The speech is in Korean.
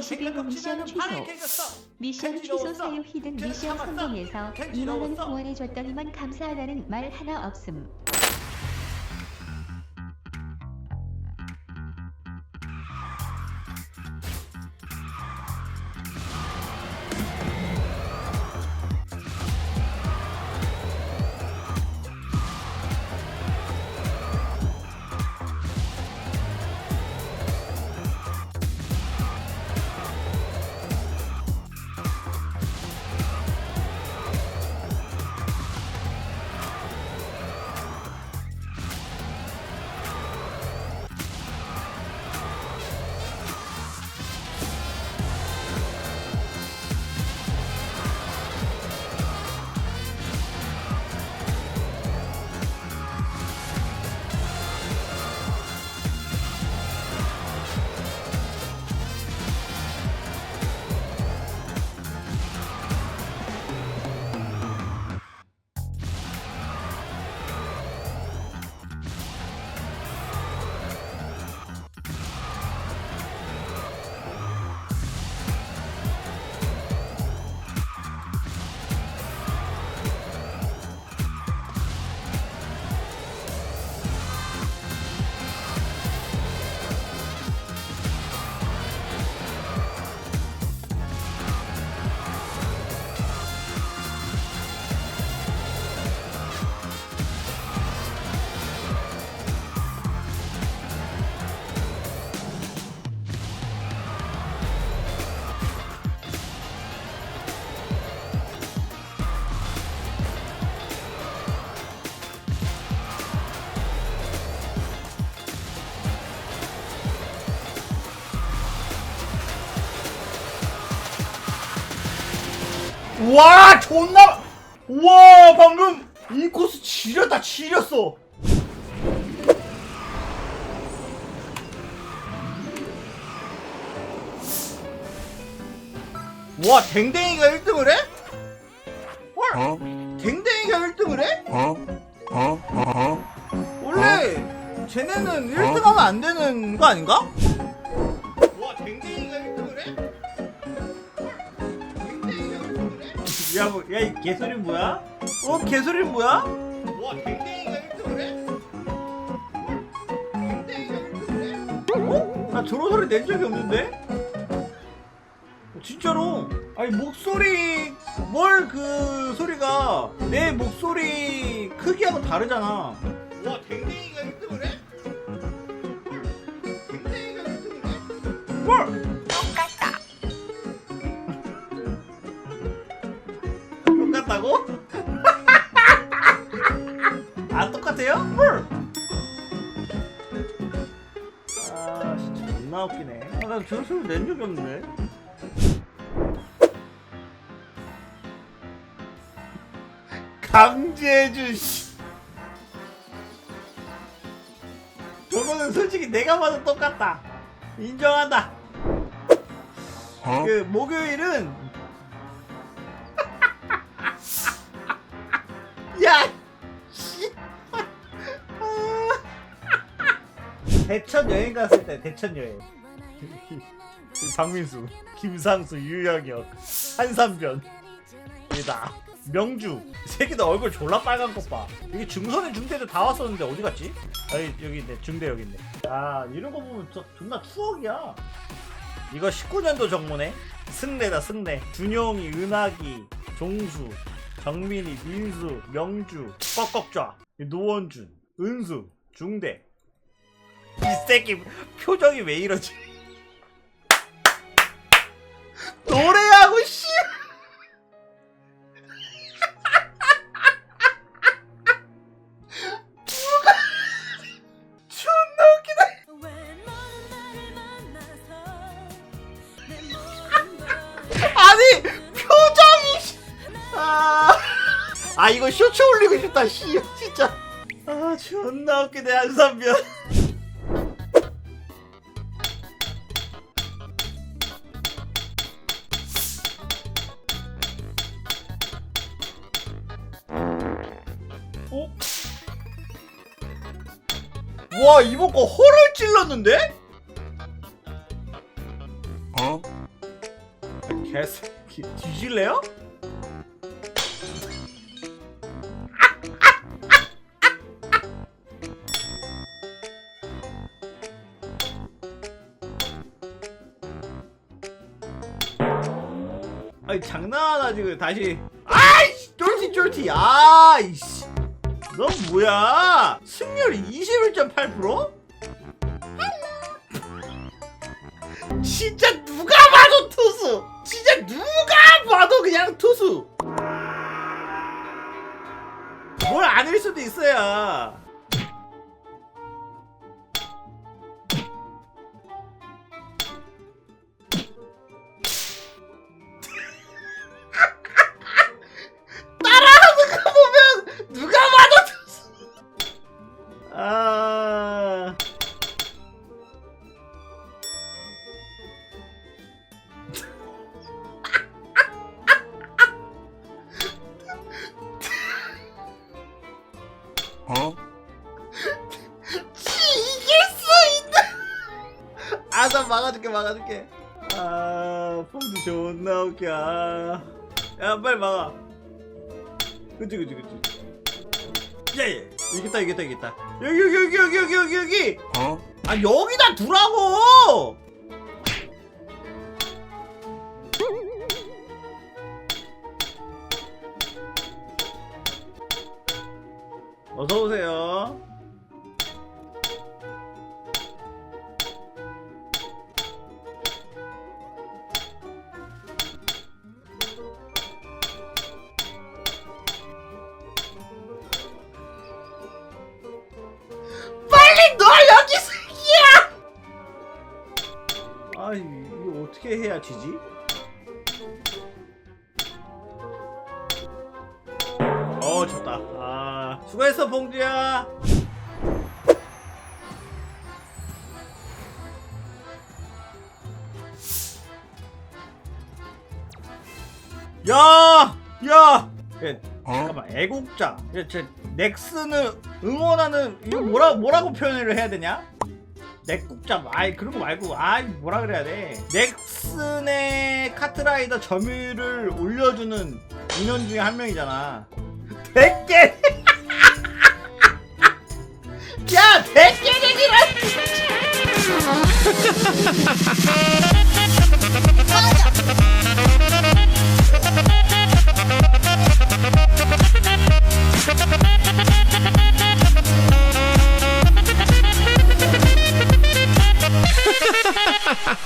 21호 미션 취소. 미션 취소 사유 히든 미션 성공해서 2만원 후원해줬더니만 감사하다는 말 하나 없음. 와 존나 와 방금 이 코스 지렸다 지렸어. 와 댕댕이가 1등을 해? 헐 댕댕이가 1등을 해? 원래 쟤네는 1등하면 안 되는 거 아닌가? 야, 뭐, 야, 이 개소리 뭐야? 어, 개소리 뭐야? 와, 댕댕이가 1등을 해? 댕댕이가 1등을 해? 어? 나 저런 소리 낸 적이 없는데? 어, 진짜로. 아니, 목소리, 뭘 그 소리가 내 목소리 크기하고 다르잖아. 와, 댕댕이가 1등을 해? 댕댕이가 1등을 해? 뭘? 존나 웃기네. 아나 저런 소리 낸 적이 없는데. 강제해준 씨. 저거는 솔직히 내가 봐도 똑같다. 인정한다. 그 목요일은 대천 여행 갔을 때 대천 여행. 박민수, 김상수, 유영혁, 한삼변. 이다. 명주. 이 새끼들 얼굴 졸라 빨간 것 봐. 여기 중선에 중대도 다 왔었는데 어디 갔지? 아 여기 있네. 중대 여기 있네. 아 이런 거 보면 저, 존나 추억이야. 이거 19년도 정모네. 승래다 승래. 준용이, 은하기, 종수, 정민이, 민수, 명주, 꺽꺽좌, 노원준, 은수, 중대. 이 새끼 표정이 왜 이러지? 노래하고 씨. 아니 표정이 씨. 아, 아 이거 쇼츠 올리고 싶다 씨 진짜 아 존나 웃기네 한삼변 와 이번 거 허를 찔렀는데? 개새끼 뒤질래요? 아니 장난하나 지금. 다시. 아이씨 쫄티 쫄티. 아이씨 넌 뭐야? 승률이 21.8%? 진짜 누가 봐도 투수. 진짜 누가 봐도 그냥 투수. 뭘 아닐 수도 있어요 아, 나 막아줄게, 막아줄게. 아, 폼도 존나 웃겨. 아. 야, 빨리 막아. 그치, 그치, 그치. 예, 예. 이겼다, 이겼다, 이겼다. 여기, 여기, 여기, 여기, 여기, 여기, 여기. 아, 여기다 두라고! 아 이거 어떻게 해야 지지? 어 좋다. 아 수고했어 봉주야. 야, 야, 예, 잠깐만 애국자. 예, 제 넥슨을 응원하는 이거 뭐라 뭐라고 표현을 해야 되냐? 넥국자 아이 그런 거 말고 아이 뭐라 그래야 돼? 넥슨의 카트라이더 점유율을 올려주는 인원 중에 한 명이잖아. 100개. 야, 100개 내기라. 맞아.